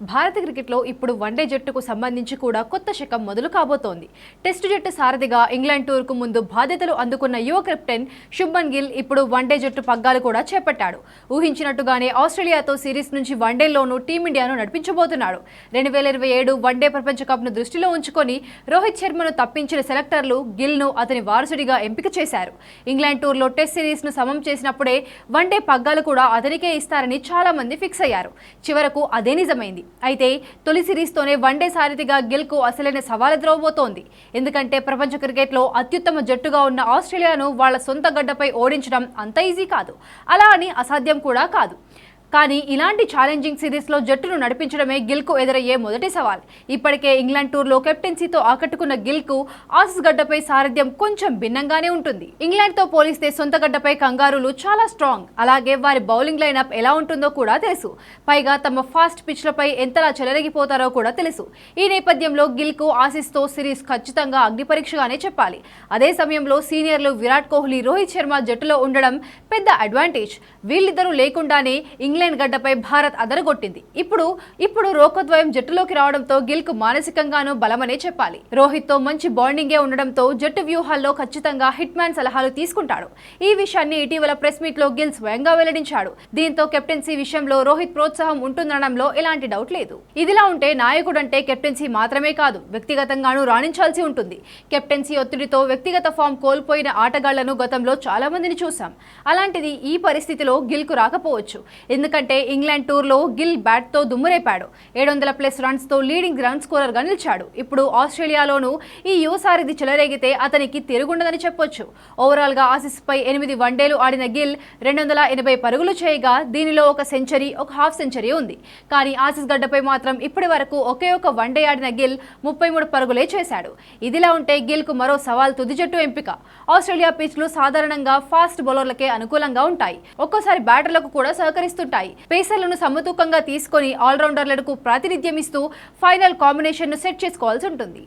భారత క్రికెట్లో ఇప్పుడు వన్డే జట్టుకు సంబంధించి కూడా కొత్త శకం మొదలు కాబోతోంది. టెస్టు జట్టు సారథిగా ఇంగ్లాండ్ టూర్కు ముందు బాధ్యతలు అందుకున్న యువ కెప్టెన్ శుభ్మన్ గిల్ ఇప్పుడు వన్డే జట్టు పగ్గాలు కూడా చేపట్టాడు. ఊహించినట్టుగానే ఆస్ట్రేలియాతో సిరీస్ నుంచి వన్డేలోనూ టీమిండియాను నడిపించబోతున్నాడు. రెండు వేల ఇరవై ఏడు వన్డే ప్రపంచ కప్ను దృష్టిలో ఉంచుకొని రోహిత్ శర్మను తప్పించిన సెలెక్టర్లు గిల్ను అతని వారసుడిగా ఎంపిక చేశారు. ఇంగ్లాండ్ టూర్లో టెస్ట్ సిరీస్ను సమం చేసినప్పుడే వన్డే పగ్గాలు కూడా అతనికే ఇస్తారని చాలామంది ఫిక్స్ అయ్యారు. చివరకు అదే నిజమైంది. అయితే తొలి సిరీస్తోనే వన్డే సారథిగా గిల్కు అసలైన సవాల్ ఎదురవబోతోంది. ఎందుకంటే ప్రపంచ క్రికెట్లో అత్యుత్తమ జట్టుగా ఉన్న ఆస్ట్రేలియాను వాళ్ళ సొంత గడ్డపై ఓడించడం అంత ఈజీ కాదు. అలా అని అసాధ్యం కూడా కాదు. కానీ ఇలాంటి ఛాలెంజింగ్ సిరీస్లో జట్టును నడిపించడమే గిల్కు ఎదురయ్యే మొదటి సవాల్. ఇప్పటికే ఇంగ్లాండ్ టూర్లో కెప్టెన్సీతో ఆకట్టుకున్న గిల్కు ఆసిస్ గడ్డపై సారథ్యం కొంచెం భిన్నంగానే ఉంటుంది. ఇంగ్లాండ్తో పోలిస్తే సొంత గడ్డపై కంగారులు చాలా స్ట్రాంగ్ అలాగే వారి బౌలింగ్ లైనప్ ఎలా ఉంటుందో కూడా తెలుసు. పైగా తమ ఫాస్ట్ పిచ్లపై ఎంతలా చెలరగిపోతారో కూడా తెలుసు. ఈ నేపథ్యంలో గిల్కు ఆసిస్తో సిరీస్ ఖచ్చితంగా అగ్నిపరీక్షగానే చెప్పాలి. అదే సమయంలో సీనియర్లు విరాట్ కోహ్లీ రోహిత్ శర్మ జట్టులో ఉండడం పెద్ద అడ్వాంటేజ్ వీళ్ళిద్దరూ లేకుండానే ఇంగ్లాండ్ గడ్డపై భారత్ అదరగొట్టింది. ఇప్పుడు ఇప్పుడు రోకద్వయం జట్టులోకి రావడంతో గిల్కు మానసికంగానూ బలమనే చెప్పాలి. రోహిత్తో మంచి బాండింగే ఉండడంతో జట్టు వ్యూహాల్లో ఖచ్చితంగా హిట్ మ్యాన్ సలహాలు తీసుకుంటాడు. ఈ విషయాన్ని ఇటీవల ప్రెస్ మీట్లో గిల్ స్వయంగా వెల్లడించాడు. దీంతో కెప్టెన్సీ విషయంలో రోహిత్ ప్రోత్సాహం ఉంటుందనడంలో ఎలాంటి డౌట్ లేదు. ఇదిలా ఉంటే నాయకుడంటే కెప్టెన్సీ మాత్రమే కాదు వ్యక్తిగతంగానూ రాణించాల్సి ఉంటుంది. కెప్టెన్సీ ఒత్తిడితో వ్యక్తిగత ఫామ్ కోల్పోయిన ఆటగాళ్ళను గతంలో చాలా మందిని చూశాం. అలాంటిది ఈ పరిస్థితిలో గిల్కు రాకపోవచ్చు. ఎందుకంటే ఎందుకంటే ఇంగ్లాండ్ టూర్లో గిల్ బ్యాట్తో దుమ్మురేపాడు. ఏడు వందల ప్లస్ రన్స్తో లీడింగ్ రన్ స్కోరర్గా నిలిచాడు. ఇప్పుడు ఆస్ట్రేలియాలోనూ ఈ యువసారిది చెలరేగితే అతనికి తిరుగుండదని చెప్పొచ్చు. ఓవరాల్గా ఆసిస్పై ఎనిమిది వన్డేలు ఆడిన గిల్ రెండు వందల ఎనభై పరుగులు చేయగా దీనిలో ఒక సెంచరీ ఒక హాఫ్ సెంచరీ ఉంది. కానీ ఆసీస్ గడ్డపై మాత్రం ఇప్పటి వరకు ఒకే ఒక వన్డే ఆడిన గిల్ ముప్పై మూడు పరుగులే చేశాడు. ఇదిలా ఉంటే గిల్కు మరో సవాల్ తుది జట్టు ఎంపిక. ఆస్ట్రేలియా పిచ్లు సాధారణంగా ఫాస్ట్ బౌలర్లకే అనుకూలంగా ఉంటాయి. ఒక్కోసారి బ్యాటర్లకు కూడా సహకరిస్తుంటాయి. పేసర్లను సమతూకంగా తీసుకొని ఆల్రౌండర్లకు ప్రాతినిధ్యం ఇస్తూ ఫైనల్ కాంబినేషన్ను సెట్ చేసుకోవాల్సి ఉంటుంది.